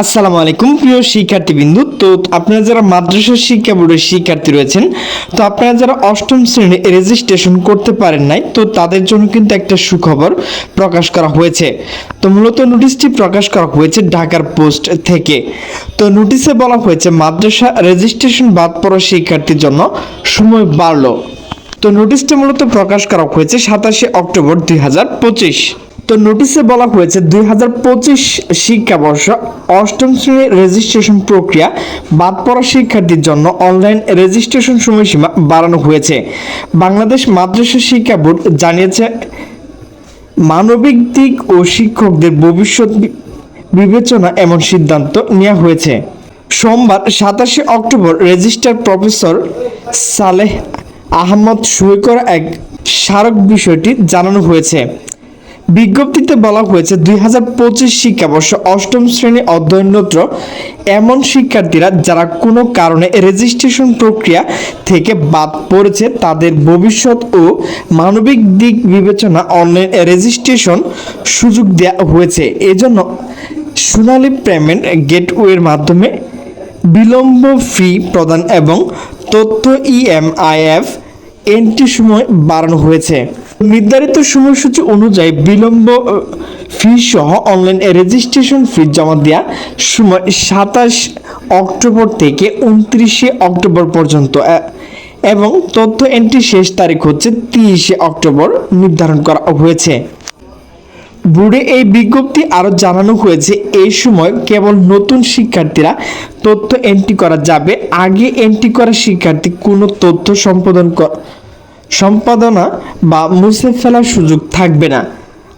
আসসালামু আলাইকুম, প্রিয় শিক্ষার্থীবৃন্দু। তো আপনারা যারা মাদ্রাসা শিক্ষা বোর্ডের শিক্ষার্থী রয়েছেন, তো আপনারা যারা অষ্টম শ্রেণি রেজিস্ট্রেশন করতে পারেন নাই, তো তাদের জন্য কিন্তু একটা সুখবর প্রকাশ করা হয়েছে। তো মূলত নোটিশটি প্রকাশ করা হয়েছে ঢাকার পোস্ট থেকে। তো নোটিশে বলা হয়েছে, মাদ্রাসা রেজিস্ট্রেশন বাদ পড়া শিক্ষার্থীর জন্য সময় বাড়লো। তো নোটিশটা মূলত প্রকাশ করা হয়েছে সাতাশে অক্টোবর দুই হাজার পঁচিশ। তো নোটিশে বলা হয়েছে দুই হাজার পঁচিশ শিক্ষাবর্ষ অষ্টম শ্রেণির রেজিস্ট্রেশন প্রক্রিয়া বাদ পড়া শিক্ষার্থীর জন্য অনলাইন রেজিস্ট্রেশন সময়সীমা বাড়ানো হয়েছে। বাংলাদেশ মাদ্রাসা শিক্ষা বোর্ড জানিয়েছে, মানবিক দিক ও শিক্ষকদের ভবিষ্যৎ বিবেচনা এমন সিদ্ধান্ত নেওয়া হয়েছে। সোমবার সাতাশে October registrar professor Saleh Ahmad সই করা এক স্মারক বিষয়টি জানানো হয়েছে। বিজ্ঞপ্তিতে বলা হয়েছে, দুই হাজার পঁচিশ শিক্ষাবর্ষ অষ্টম শ্রেণি অধ্যয়নরত এমন শিক্ষার্থীরা যারা কোনো কারণে রেজিস্ট্রেশন প্রক্রিয়া থেকে বাদ পড়েছে, তাদের ভবিষ্যৎ ও মানবিক দিক বিবেচনা অনলাইন রেজিস্ট্রেশন সুযোগ দেওয়া হয়েছে। এজন্য সোনালী পেমেন্ট গেটওয়ের মাধ্যমে বিলম্ব ফি প্রদান এবং তথ্য E ইএমআইএফ এন্ট্রি সময় বাড়ানো হয়েছে। নির্ধারিত সময়সূচি অনুযায়ী বিলম্ব ফি সহ অনলাইন রেজিস্ট্রেশন ফি জমা দেওয়া সময় সাতাশ অক্টোবর থেকে উনত্রিশে অক্টোবর পর্যন্ত এবং তথ্য এন্ট্রি শেষ তারিখ হচ্ছে তিরিশে অক্টোবর নির্ধারণ করা হয়েছে। বোর্ডে এই বিজ্ঞপ্তি আরও জানানো হয়েছে এই সময় কেবল নতুন শিক্ষার্থীরা তথ্য এন্ট্রি করা যাবে। আগে এন্ট্রি করা শিক্ষার্থী কোনো তথ্য সম্পাদন সম্পাদনা বা মুছে ফেলার সুযোগ থাকবে না।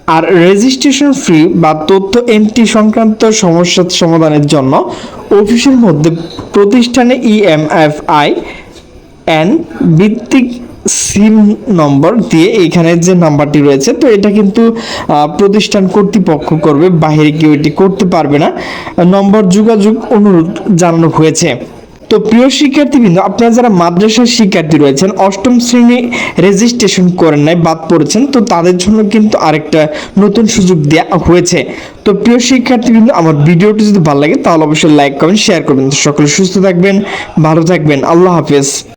আর রেজিস্ট্রেশন ফি বা তথ্য এন্ট্রি সংক্রান্ত সমস্যা সমাধানের জন্য অফিসের মধ্যে প্রতিষ্ঠানে E ইএমএফআই এন ভিত্তিক সিম নম্বর দিয়ে এখানে যে নাম্বারটি রয়েছে, তো এটা কিন্তু প্রতিষ্ঠান কর্তৃপক্ষ করবে বাইরে কেউ এটি করতে পারবে না। নম্বর যোগাযোগ অনুরোধ জানানো হয়েছে। তো প্রিয় শিক্ষার্থীবৃন্দ, আপনারা যারা মাদ্রাসার শিক্ষার্থী রয়েছেন, অষ্টম শ্রেণি রেজিস্ট্রেশন করেন নাই, বাদ পড়েছেন, তো তাদের জন্য কিন্তু আরেকটা নতুন সুযোগ দেওয়া হয়েছে। তো প্রিয় শিক্ষার্থীবৃন্দ, আমার ভিডিওটি যদি ভালো লাগে, তাহলে অবশ্যই লাইক কমেন্ট শেয়ার করবেন। সকলে সুস্থ থাকবেন, ভালো থাকবেন। আল্লাহ হাফেজ।